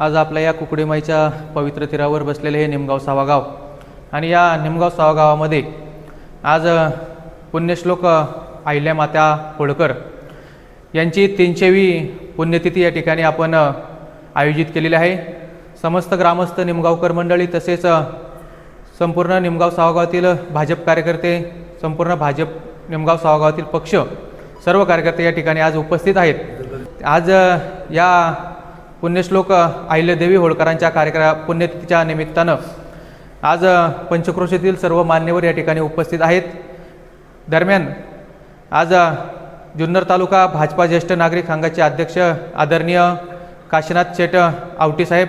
आज आपल्या या कुकडीमाईच्या पवित्र तीरावर बसलेले हे निमगाव सावा गाव आणि या निमगाव सावा गावामध्ये आज पुण्यश्लोक अ, अहिल्यामाता होळकर यांची तीनशेवी पुण्यतिथी या ठिकाणी आपण आयोजित केलेली आहे. समस्त ग्रामस्थ निमगावकर मंडळी तसेच संपूर्ण निमगाव सावगावातील भाजप कार्यकर्ते संपूर्ण भाजप निमगाव सावगावातील पक्ष सर्व कार्यकर्ते या ठिकाणी आज उपस्थित आहेत. आज या पुण्यश्लोक अहिल्यादेवी होळकरांच्या कार्यक्र पुण्यतिथीच्या निमित्तानं आज पंचक्रोशीतील सर्व मान्यवर या ठिकाणी उपस्थित आहेत. दरम्यान आज जुन्नर तालुका भाजपा ज्येष्ठ नागरिक संघाचे अध्यक्ष आदरणीय काशीनाथ शेट आवटीसाहेब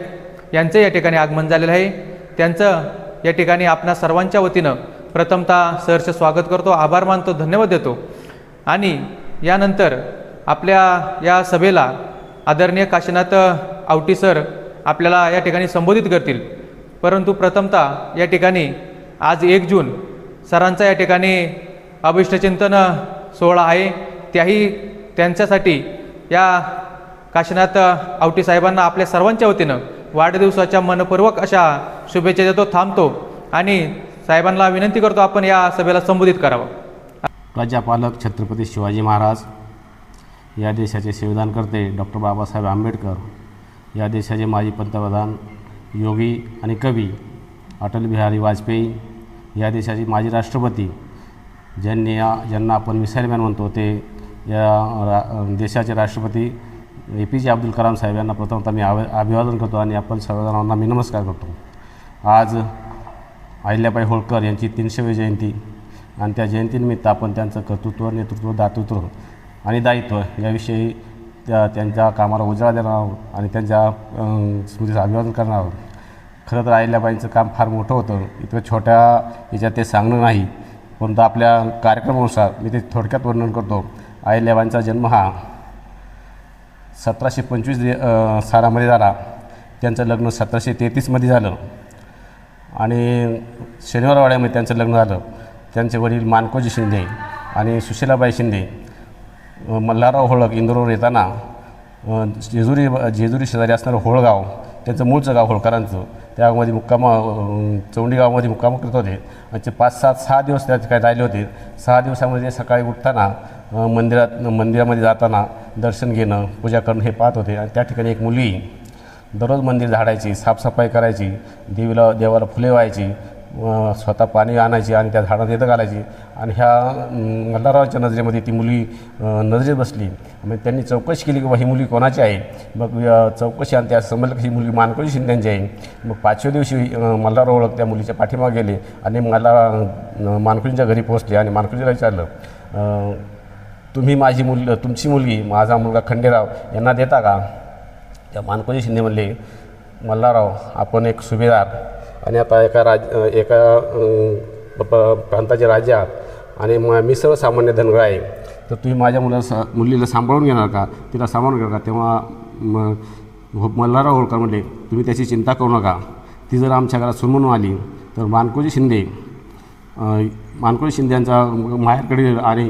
यांचं या ठिकाणी आगमन झालेलं आहे. त्यांचं या ठिकाणी आपणा सर्वांच्या वतीनं प्रथमतः सहर्ष स्वागत करतो आभार मानतो धन्यवाद देतो. आणि यानंतर आपल्या या सभेला आदरणीय काशीनाथ आवटी सर आपल्याला या ठिकाणी संबोधित करतील. परंतु प्रथमतः या ठिकाणी आज एक जून सरांचा या ठिकाणी अभिष्टचिंतन सोहळा आहे. त्याही त्यांच्यासाठी या काशीनाथ आवटी साहेबांना आपल्या सर्वांच्या वतीनं वाढदिवसाच्या मनपूर्वक अशा शुभेच्छा देतो थांबतो आणि साहेबांना विनंती करतो आपण या सभेला संबोधित करावं. प्रजापालक छत्रपती शिवाजी महाराज या देशाचे संविधानकर्ते डॉक्टर बाबासाहेब आंबेडकर. या देशाचे माजी पंतप्रधान योगी आणि कवी अटल बिहारी वाजपेयी. या देशाचे माजी राष्ट्रपती ज्यांनी या ज्यांना आपण मिसाईलमॅन म्हणतो ते या रा देशाचे राष्ट्रपती ए पी जे अब्दुल कलाम साहेब यांना प्रथमतः मी आव अभिवादन करतो आणि आपण सर्वजणांना मी नमस्कार करतो. आज अहिल्याबाई होळकर यांची तीनशेवी जयंती आणि त्या जयंतीनिमित्त आपण त्यांचं कर्तृत्व नेतृत्व दातृत्व आणि दायित्व याविषयी त्या त्यांच्या कामाला उजाळा देणार आहोत आणि त्यांच्या स्मृतीचं अभिवादन करणार आहोत. खरं तर अहिल्याबाईंचं काम फार मोठं होतं. इतकं छोट्या याच्यात ते सांगणं नाही. परंतु आपल्या कार्यक्रमानुसार मी ते थोडक्यात वर्णन करतो. अहिल्याबाईंचा जन्म हा सतराशे पंचवीस दे सालामध्ये झाला. त्यांचं लग्न सतराशे तेहतीसमध्ये झालं. आणि शनिवारवाड्यामध्ये त्यांचं लग्न झालं. त्यांचे वडील मानकोजी शिंदे आणि सुशीलाबाई शिंदे. मल्हारराव होळक इंदोरवर येताना जेजुरी जेजुरी शेजारी असणारं होळगाव त्यांचं मूळचं गाव होळकरांचं त्यामध्ये मुक्काम चौंडी गावामध्ये मुक्काम करत होते. आणि ते पाच सात सहा दिवस त्या ठिकाणी राहिले होते. सहा दिवसामध्ये सकाळी उठताना मंदिरात मंदिरामध्ये जाताना दर्शन घेणं पूजा करणं हे पाहत होते. आणि त्या ठिकाणी एक मुलगी दररोज मंदिर झाडायची साफसफाई करायची देवीला देवाला फुले व्हायची स्वतः पाणी आणायची आणि त्या झाडात येतं घालायची. आणि ह्या अं, मल्हाररावच्या नजरेमध्ये ती मुलगी नजरेत बसली. मग त्यांनी चौकशी केली की बा ही मुली कोणाची आहे? मग चौकशी आणि त्या समजलं की ही मुलगी मानकोजी शिंद्यांची आहे. मग पाचव्या दिवशी अ, मल्हारराव ओळख त्या मुलीच्या पाठीमागे गेले आणि मला मानकुळींच्या घरी पोहोचले आणि मानकुळीला विचारलं तुम्ही माझी मुल तुमची मुलगी माझा मुलगा खंडेराव यांना देता का? त्या मानकोजी शिंदे म्हणले मल्हारराव आपण एक सुभेदार आणि आता एका राज एका प- प्रांताचे राजा आणि म मी सर्वसामान्य धनगर आहे. तर तुम्ही माझ्या मुला सा मुलीला सांभाळून घेणार का? तिला सांभाळून घेणार का? तेव्हा म हो- मल्हारराव होळकर म्हणले तुम्ही त्याची चिंता करू नका. ती जर आमच्या घरात सुनमून आली तर मानकोजी शिंदे मानकोजी शिंदे यांचा माहेरकडील आणि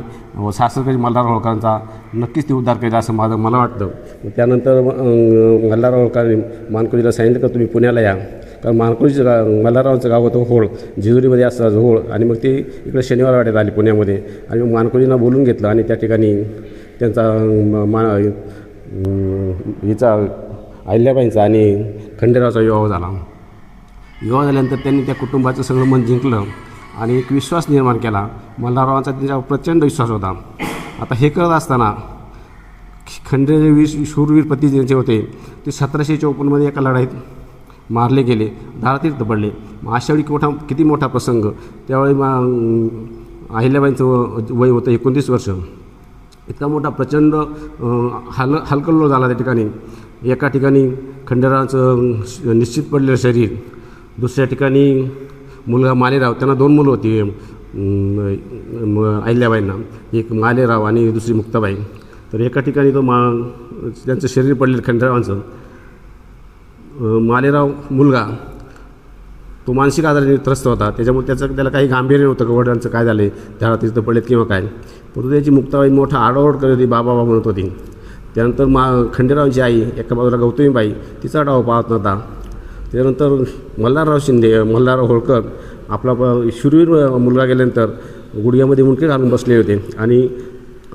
सासरकडील मल्हार होळकरांचा नक्कीच ते उद्धार केला असं माझं मला वाटतं. त्यानंतर अं, मल्हार होळकरांनी मानकोजीला सांगितलं का तुम्ही पुण्याला या? कारण मानकोजीचं गाव मल्हाररावांचं गाव होतं होळ. जेजुरीमध्ये असं होळ. आणि मग ते इकडे शनिवार वाड्यात आली पुण्यामध्ये. आणि मग मानकोजींना बोलून घेतलं आणि त्या ठिकाणी त्यांचा मा हिचा अहिल्याबाईंचा आणि खंडेरावचा विवाह झाला. विवाह झाल्यानंतर त्यांनी त्या कुटुंबाचं सगळं मन जिंकलं आणि एक विश्वास निर्माण केला. मल्हाररावांचा त्यांच्यावर प्रचंड विश्वास होता. आता हे करत असताना खंडेरे वीर शूरवीर पती ज्यांचे होते. ते सतराशे चौपन्नमध्ये एका लढाईत मारले गेले धारातीर्थ पडले मग अशावेळी मोठा किती मोठा प्रसंग. त्यावेळी मा अहिल्याबाईंचं व- वय होतं एकोणतीस वर्ष. इतका मोठा प्रचंड हल हलकल्लोळ झाला त्या ठिकाणी. एका ठिकाणी खंडेरावांचं निश्चित पडलेलं शरीर. दुसऱ्या ठिकाणी मुलगा मालेराव त्यांना दोन मुलं होती म- अहिल्याबाईंना. एक मालेराव आणि दुसरी मुक्ताबाई. तर एका ठिकाणी तो मा त्यांचं शरीर पडलेलं खंडेरावांचं. मालेराव मुलगा तो मानसिक आजाराने त्रस्त होता. त्याच्यामुळे त्याचं त्याला काही गांभीर्य नव्हतं का वडिलांचं काय झालं त्याला तिथं पडलेत किंवा काय. परंतु त्याची मुक्ताबाई मोठा आडवड करत होती बाबा बाबा म्हणत होती. त्यानंतर मा खंडेरावची आई एका बाजूला गौतमीबाई तिचा डाव पाहत नव्हता. त्यानंतर मल्हारराव शिंदे मल्हारराव होळकर आपला प- मुलगा गेल्यानंतर गुडघ्यामध्ये मुंडके घालून बसले होते. आणि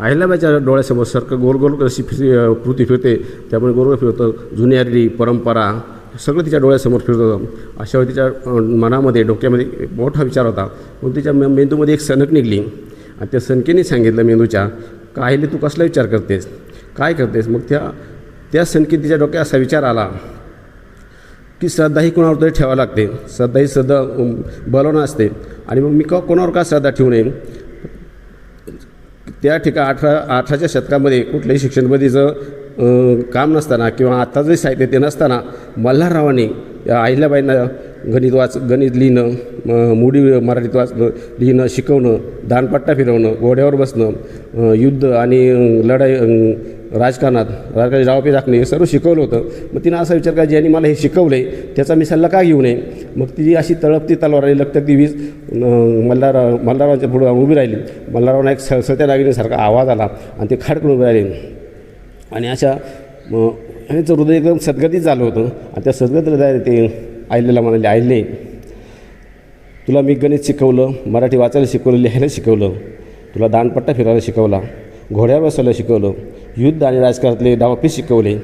अहिल्याबाईच्या डोळ्यासमोर सारखं गोल गोल अशी फिर पृथ्वी फिरते त्यामुळे गोल फिरतं जुन्यारी परंपरा सगळं तिच्या डोळ्यासमोर फिरत होतं. अशा वेळी तिच्या मनामध्ये डोक्यामध्ये मोठा विचार होता. मग तिच्या मेंदूमध्ये एक सनक निघली. आणि त्या सनकेने सांगितलं मेंदूच्या का तू कसला विचार करतेस? काय करतेस? मग त्या त्या सनकी तिच्या डोक्यात असा विचार आला की श्रद्धा ही कोणावर तरी ठेवावी लागते. श्रद्धा ही श्रद्धा बलवणं असते. आणि मग मी का कोणावर का श्रद्धा ठेवू नये? त्या ठिकाणी अठरा अठराच्या शतकामध्ये कुठल्याही शिक्षणमध्ये अं, काम नसताना किंवा आता जे साहित्य ते नसताना मल्हाररावांनी अहिल्याबाईंना गणित वाच गणित लिहिणं मुडी मराठीत वाचणं लिहिणं शिकवणं दानपट्टा फिरवणं घोड्यावर बसणं युद्ध आणि लढाई राजकारणात राजकारणाची डावपे राखणे हे सर्व शिकवलं होतं. मग तिनं असा विचार करा ज्यांनी मला हे शिकवलं आहे त्याचा मी सल्ला का घेऊ नये? मग ती अशी तळपती तलवार आणि लगत ती वीज मल्हार मल्हारावांच्या पुढे उभी राहिली. मल्हाररावांना एक सळसळत्या लागण्यासारखा आवाज आला आणि ते खाडकून उभे राहिले. आणि अशा म, हृदय एकदम सद्गतीत झालं होतं. आणि त्या सद्गतीला हृदयाने ते आईलेला म्हणाले आईले तुला मी गणित शिकवलं मराठी वाचायला शिकवलं लिहायला शिकवलं. तुला दानपट्टा फिरायला शिकवला घोड्यावर बसायला शिकवलं युद्ध आणि राजकारणातले डावपे शिकवले.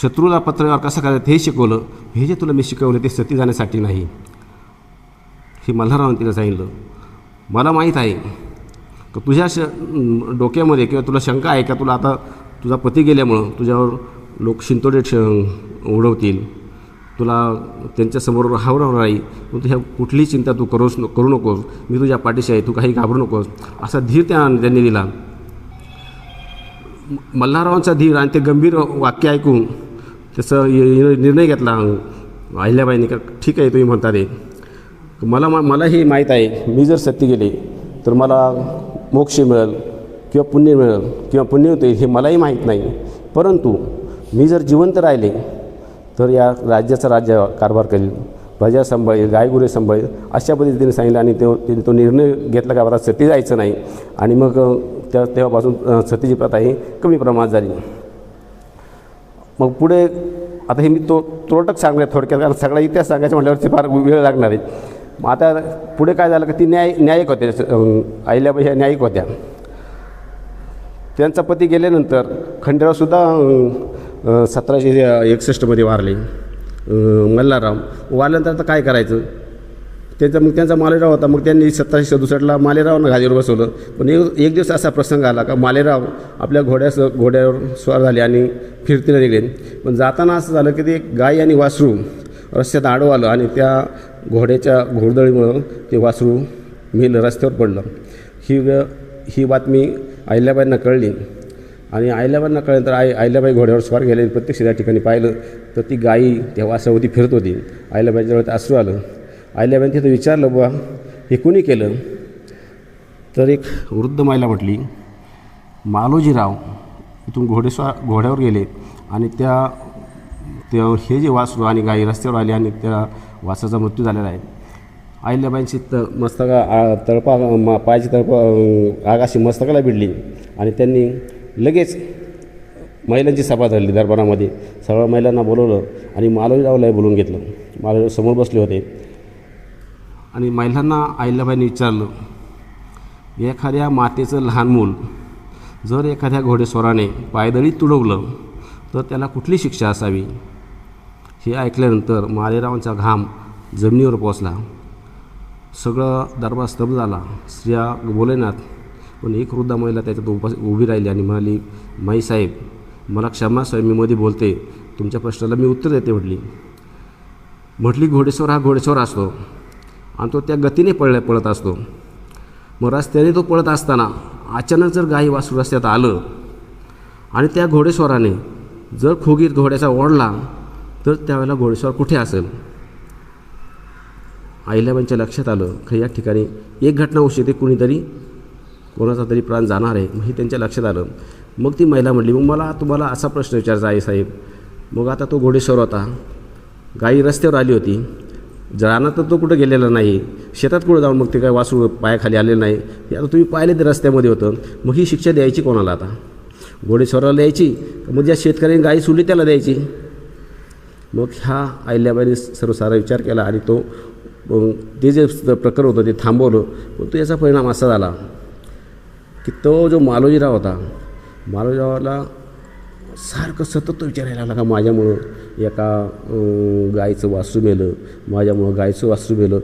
शत्रूला पत्रकार कसं करायचं हे शिकवलं. हे जे तुला मी शिकवलं ते सती जाण्यासाठी नाही. हे मल्हाररावांनी तिला सांगितलं. मला माहीत आहे का तुझ्या श डोक्यामध्ये किंवा तुला शंका आहे का? तुला आता तुझा पती गेल्यामुळं तुझ्यावर लोक शिंतोडे ठ उडवतील. तुला त्यांच्यासमोर राहावं नाही तू तुझ्या कुठलीही चिंता तू करूच न करू नकोस. मी तुझ्या पाठीशी आहे. तू काही घाबरू नकोस. असा धीर त्या त्यांनी दिला. मल्हाररावांचा धीर आणि ते गंभीर वाक्य ऐकून त्याचा निर्णय घेतला. अहिल्याबाईंनी का ठीक आहे तुम्ही म्हणता ते. मला मा मला हे माहीत आहे. मी जर सत्य गेले तर मला मोक्ष मिळेल. किंवा पुण्य मिळेल किंवा पुण्य होते हे मलाही माहीत नाही. परंतु मी जर जिवंत राहिले तर या राज्याचा राज्य कारभार करेल प्रजा सांभाळेल गायगुरे सांभाळेल अशा पद्धतीने सांगितलं आणि तो तिने तो निर्णय घेतला का आता सती जायचं नाही. आणि मग त्या तेव्हापासून सतीची प्रथा ही कमी प्रमाणात झाली. मग पुढे आता हे मी तो तोटक सांगणार थोडक्यात कारण सगळा इतिहास सांगायचं म्हटल्यावरती फार वेळ लागणार आहे. मग आता पुढे काय झालं का ती न्याय न्यायिक होत्या अहिल्याबाई ह्या न्यायिक होत्या. त्यांचा पती गेल्यानंतर खंडेरावसुद्धा सतराशे एकसष्टमध्ये वारले. मल्लाराम मल्हारराव. वारल्यानंतर आता काय करायचं? त्यांचा मग त्यांचा मालेराव होता. मग त्यांनी सतराशे सदुसष्टला मालेरावनं गादीवर बसवलं. पण एक एक दिवस असा प्रसंग आला का मालेराव आपल्या घोड्यास घोड्यावर स्वार झाले आणि फिरतीला निघले. पण जाताना असं झालं की ते गाय आणि वासरू रस्त्यात आडवं आलं आणि त्या घोड्याच्या घोडदळीमुळं ते वासरू मेलं रस्त्यावर पडलं. ही ही बातमी अहिल्याबाईंना कळली. आणि अहिल्याबाईंना कळल्यानंतर आई अहिल्याबाई घोड्यावर स्वार गेले प्रत्यक्ष त्या ठिकाणी पाहिलं तर ती गाई त्या वासावरती फिरत होती. अहिल्याबाईच्या डोळ्यात अश्रू आलं. अहिल्याबाईंनी तिथं विचारलं बुवा हे कुणी केलं? तर एक वृद्ध महिला म्हटली मालोजीराव इथून घोडेस्वा घोड्यावर गेले आणि त्या त्या हे जे वासरू आणि गाई रस्त्यावर आले आणि त्या वासाचा मृत्यू झालेला आहे. अहिल्याबाईंची त मस्तका आ- तळपा मा पायाची तळपा आगाशी मस्तकाला भिडली. आणि त्यांनी लगेच महिलांची सभा धरली दरबारामध्ये. सगळ्या महिलांना बोलवलं आणि मालवीरावलाही बोलून घेतलं. मालवीराव समोर बसले होते. आणि महिलांना अहिल्याबाईंनी विचारलं एखाद्या मातेचं लहान मूल जर एखाद्या घोडेस्वराने पायदळी तुडवलं तर त्याला कुठली शिक्षा असावी? हे ऐकल्यानंतर मालेरावांचा घाम जमिनीवर पोचला सगळं दरबार स्तब्ध झाला. स्त्रिया बोलेनात पण एक वृद्ध महिला त्याच्यात उपास उभी राहिली आणि म्हणाली माईसाहेब मला क्षमा साहेब मी मध्ये बोलते. तुमच्या प्रश्नाला मी उत्तर देते म्हटली. म्हटली घोडेस्वर हा घोडेस्वर असतो आणि तो त्या गतीने पळ पळत असतो. मग रस्त्याने तो पळत असताना अचानक जर गाई वासरू रस्त्यात आलं आणि त्या घोडेस्वराने जर खोगीत घोड्याचा ओढला तर त्यावेळेला घोडेस्वर कुठे असेल? अहिल्याबाईंच्या लक्षात आलं का या ठिकाणी एक घटना होऊ शकते कुणीतरी कोणाचा तरी प्राण जाणार आहे मग हे त्यांच्या लक्षात आलं. मग ती महिला म्हटली मग मला तुम्हाला असा प्रश्न विचारायचा आहे साहेब. मग आता तो घोडेश्वर होता. गाई रस्त्यावर आली होती. रानात तर तो कुठं गेलेला नाही. शेतात कुठं जाऊन मग ते काय वासरू पायाखाली आलेलं नाही. हे आता तुम्ही पाहिले ते रस्त्यामध्ये होतं. मग ही शिक्षा द्यायची कोणाला आता? घोडेश्वराला द्यायची? म्हणजे मग ज्या शेतकऱ्यांनी गाई सोडली त्याला द्यायची? मग ह्या अहिल्याबाईने सर्व सारा विचार केला आणि तो मग ते जे प्रकरण होतं ते थांबवलं. पण तो याचा परिणाम असा झाला की तो जो मालोजीराव होता मालोजीरावाला सारखं सतत तो विचारायला लागला का माझ्यामुळं एका गायीचं वासरू मेलं माझ्यामुळं गायचं वासरू मेलं.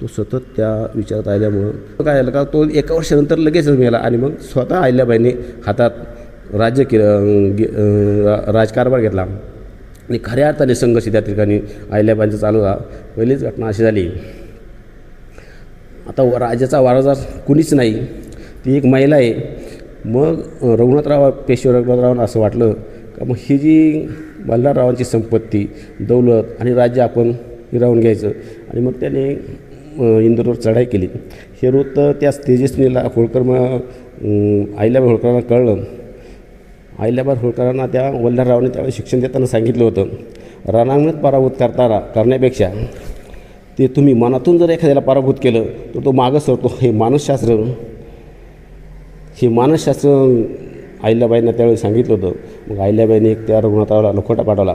तो सतत त्या विचारात आल्यामुळं काय झालं का तो एका वर्षानंतर लगेच मेला आणि मग स्वतः अहिल्याबाईंनी हातात राज्य केलं राजकारभार घेतला. आणि खऱ्या अर्थाने संघर्ष त्या ठिकाणी अहिल्याबाईंचा चालू झाला. पहिलीच घटना अशी झाली. आता राजाचा वारसदार कुणीच नाही. ती एक महिला आहे. मग रघुनाथराव पेशवे रघुनाथरावांना असं वाटलं का मग ही जी बल्लाररावांची संपत्ती दौलत आणि राज्य आपण हिरावून घ्यायचं आणि मग त्याने इंदोरवर चढाई केली. हे वृत्त त्या तेजस्वीला होळकर मग अं, होळकरांना कळलं. अहिल्याबाई होळकरांना त्या वल्हाररावांनी त्यावेळी शिक्षण देताना सांगितलं होतं रणांगणात पराभूत करताना करण्यापेक्षा ते तुम्ही मनातून जर एखाद्याला पराभूत केलं तर तो मागं सरतो. हे मानसशास्त्र हे मानसशास्त्र अहिल्याबाईंना त्यावेळी सांगितलं होतं. मग अहिल्याबाईंनी एक त्या रघुनाथरावला लखोटा पाठवला.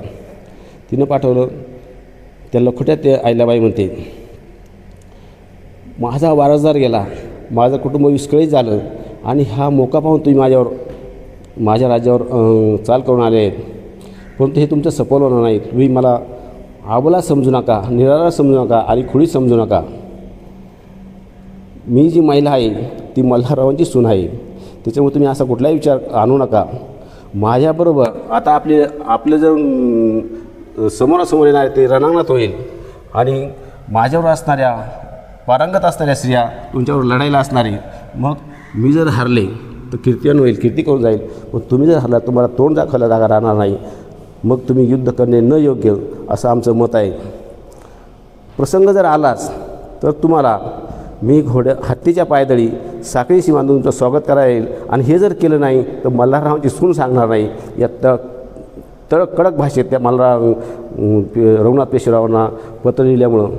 तिनं पाठवलं. त्या लखोट्यात ते अहिल्याबाई म्हणते माझा वारसदार गेला. माझं कुटुंब विस्कळीत झालं आणि हा मोका पाहून तुम्ही माझ्यावर माझ्या राज्यावर चाल करून आले आहेत. परंतु हे तुमचं सफल होणार नाही तुम्ही मला आबला समजू नका निराळा समजू नका आणि खुळी समजू नका. मी जी महिला आहे ती मल्हाररावांची सून आहे. त्याच्यामुळे तुम्ही असा कुठलाही विचार आणू नका. माझ्याबरोबर आता आपले आपलं जर समोरासमोर येणार ते रणांगणात होईल. आणि माझ्यावर असणाऱ्या पारंगत असणाऱ्या स्त्रिया तुमच्यावर लढायला असणारी मग मी जर हरले तर कीर्तन होईल कीर्ती करून जाईल. मग तुम्ही जर हल्ला तुम्हाला तोंड दाखवायला जागा राहणार नाही मग तुम्ही युद्ध करणे न योग्य असं आमचं मत आहे. प्रसंग जर आलाच तर तुम्हाला मी घोड्या हत्तीच्या पायदळी साखळीशी बांधून तुमचं स्वागत करायला येईल. आणि हे जर केलं नाही तर मल्हाररावांची सून सांगणार नाही. या तळ तळ कडक भाषेत त्या मल्हार रघुनाथ पेशवरावांना पत्र लिहिल्यामुळं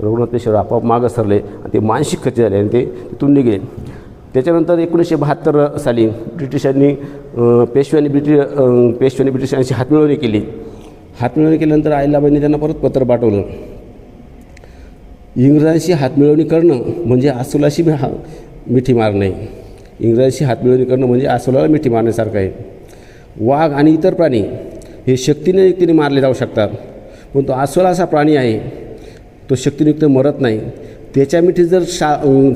रघुनाथ पेशवराव आपोआप मागं सरले आणि ते मानसिक खच्ची झाले आणि ते तिथून निघले. त्याच्यानंतर एकोणीसशे बहात्तर साली ब्रिटिशांनी पेशव्यांनी ब्रिटिश पेशव्यांनी ब्रिटिशांशी हातमिळवणी केली. हातमिळवणी केल्यानंतर आईलाबाईंनी त्यांना परत पत्र पाठवलं. इंग्रजांशी हातमिळवणी करणं म्हणजे आसोलाशी मी हा मिठी मारणे. इंग्रजांशी हातमिळवणी करणं म्हणजे आसोलाला मिठी मारण्यासारखं आहे. वाघ आणि इतर प्राणी हे शक्तीने युक्तीने मारले जाऊ शकतात. पण तो आसोला असा प्राणी आहे तो शक्तिनियुक्त मरत नाही. त्याच्या मिठी जर शा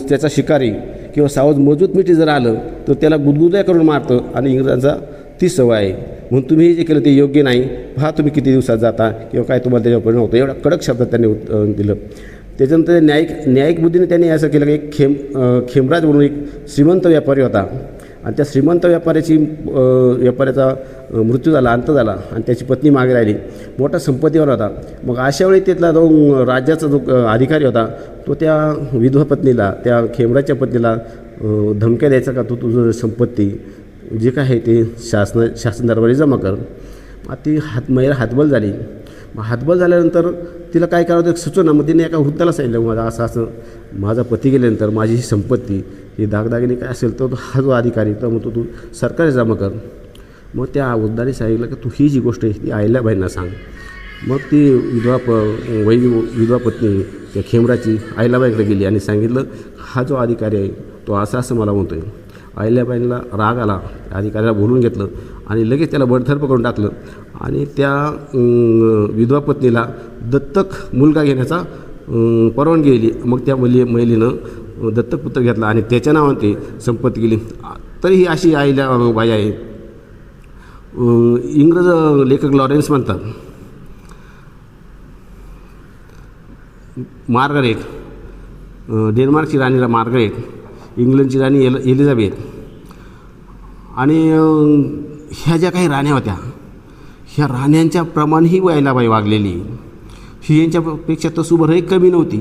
त्याचा शिकारी किंवा सावज मजबूत मिठी जर आलं तर त्याला गुदगुद्या करून मारतं आणि इंग्रजांचा ती सवय आहे. म्हणून तुम्ही हे जे केलं ते योग्य नाही. पहा तुम्ही किती दिवसात जाता किंवा काय तुम्हाला त्याच्यावर परिणाम होतो. एवढा कडक शब्दात त्यांनी उत- दिलं. त्याच्यानंतर न्यायिक न्यायिक बुद्धीने त्यांनी असं केलं की एक खेम खेमराज म्हणून एक श्रीमंत व्यापारी होता. आणि त्या श्रीमंत व्यापाऱ्याची व्यापाऱ्याचा मृत्यू झाला अंत झाला आणि त्याची पत्नी मागे राहिली. मोठा संपत्तीवर होता. मग अशा वेळी तिथला जो राज्याचा जो अधिकारी होता तो त्या विधवा पत्नीला त्या खेमराच्या पत्नीला धमक्या द्यायचा का? तू तुझं संपत्ती जे काय आहे ते शासन शासन दरबारी जमा कर. मग ती हात महिला हातबल झाली. मग हातबल झाल्यानंतर तिला काय करावं ते सुचना मग तिने एका वृद्धाला सांगितलं माझा असं असं माझा पती गेल्यानंतर माझी ही संपत्ती ही दागदागिने काय असेल तर हा जो अधिकारी तर मग तो तू सरकारी जमा कर. मग त्या वृद्धाने सांगितलं की तू ही जी गोष्ट आहे ती आईल्याबाईंना सांग. मग ती विधवा प वै विधवा पत्नी त्या खेमराची आईलाबाईकडे गेली आणि सांगितलं हा जो अधिकारी आहे तो असं असं मला म्हणतो आहे अहिल्याबाईंना राग आला त्या अधिकाऱ्याला बोलून घेतलं आणि लगेच त्याला बडथर्प करून टाकलं. आणि त्या विधवा पत्नीला दत्तक मुलगा घेण्याचा परवानगी दिली मग त्या मुली महिलेनं दत्तक पुत्र घेतला आणि त्याच्या नावाने ते संपत्ती केली तरीही तरी ही अशी आईल्या बाई आहे. इंग्रज लेखक लॉरेन्स म्हणतात मार्गरेट डेन्मार्कची राणीला मार्गरेट इंग्लंडची राणी एल एलिझाबेथ आणि ह्या ज्या काही राण्या होत्या ह्या राण्यांच्या प्रमाण ही वयालाबाई वागलेली. ही यांच्यापेक्षा तसं बरं कमी नव्हती.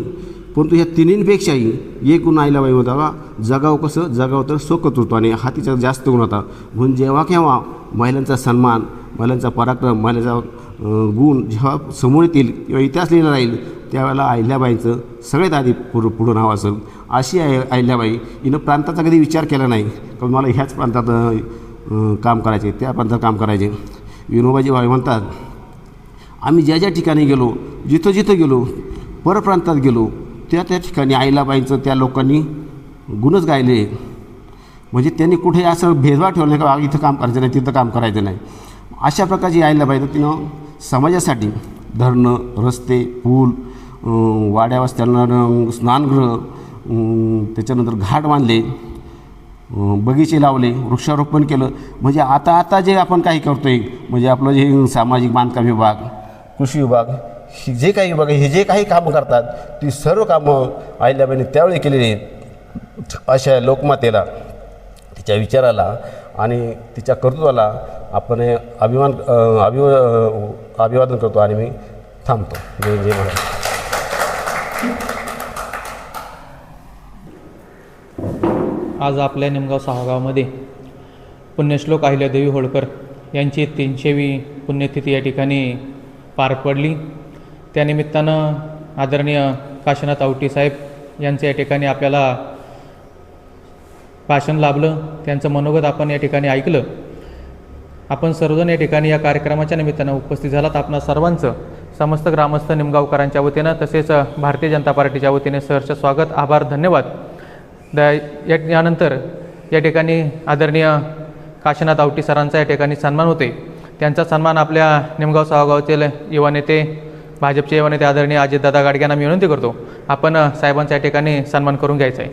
परंतु ह्या तिन्हींपेक्षाही एक गुण आईलाबाई होता जगाव कसं जगाव तर सोकत आणि हा तिचा जास्त गुण होता. म्हणून जेव्हा केव्हा महिलांचा सन्मान महिलांचा पराक्रम महिलांचा गुण जेव्हा समोर येतील किंवा इतिहास लिहिला राहील त्यावेळेला अहिल्याबाईंचं सगळ्यात आधी पुढं पुढं नाव असेल. अशी आहे अहिल्याबाई हिनं प्रांताचा कधी विचार केला नाही. कारण मला ह्याच प्रांतात काम करायचे त्या प्रांतात काम करायचे. विनोबाजी भावे म्हणतात आम्ही ज्या ज्या ठिकाणी गेलो जिथं जिथं गेलो परप्रांतात गेलो त्या त्या ठिकाणी आईलाबाईंचं त्या लोकांनी गुणच गायले. म्हणजे त्यांनी कुठे असं भेदभाव ठेवला नाही का इथं काम करायचं नाही तिथं काम करायचं नाही. अशा प्रकारची आईलाबाई तर तिनं समाजासाठी धरणं रस्ते पूल वाड्या वस्त्यांना स्नानगृह त्याच्यानंतर घाट बांधले. बगीचे लावले वृक्षारोपण केलं. म्हणजे आता आता जे आपण काही करतो आहे म्हणजे आपलं जे सामाजिक बांधकाम विभाग कृषी विभाग हे जे काही विभाग हे जे काही कामं करतात ती सर्व कामं आहिल्याबाईंनी त्यावेळी केलेली आहेत. अशा लोकमातेला तिच्या विचाराला आणि तिच्या कर्तृत्वाला आपण अभिमान अं, अभिव अभिवादन करतो आणि मी थांबतो. जय जय महाराज आज आपल्या निमगाव सहागावमध्ये पुण्यश्लोक अहिल्यादेवी होळकर यांची तीनशेवी पुण्यतिथी या ठिकाणी पार पडली. त्यानिमित्तानं आदरणीय काशीनाथ आवटी साहेब यांचं या ठिकाणी आपल्याला भाषण लाभलं. त्यांचं मनोगत आपण या ठिकाणी ऐकलं. आपण सर्वजण या ठिकाणी या कार्यक्रमाच्या निमित्तानं उपस्थित झालात. आपणा सर्वांचं समस्त ग्रामस्थ निमगावकरांच्या वतीनं तसेच भारतीय जनता पार्टीच्या वतीने सहर्ष स्वागत आभार धन्यवाद. द या यानंतर या ठिकाणी आदरणीय काशीनाथ आवटी सरांचा या ठिकाणी सन्मान होते त्यांचा सन्मान आपल्या निमगाव सहागावचे युवा नेते भाजपचे युवा नेते आदरणीय अजितदादा गाडगे यांना मी विनंती करतो आपण साहेबांचा या ठिकाणी सन्मान करून घ्यायचा आहे.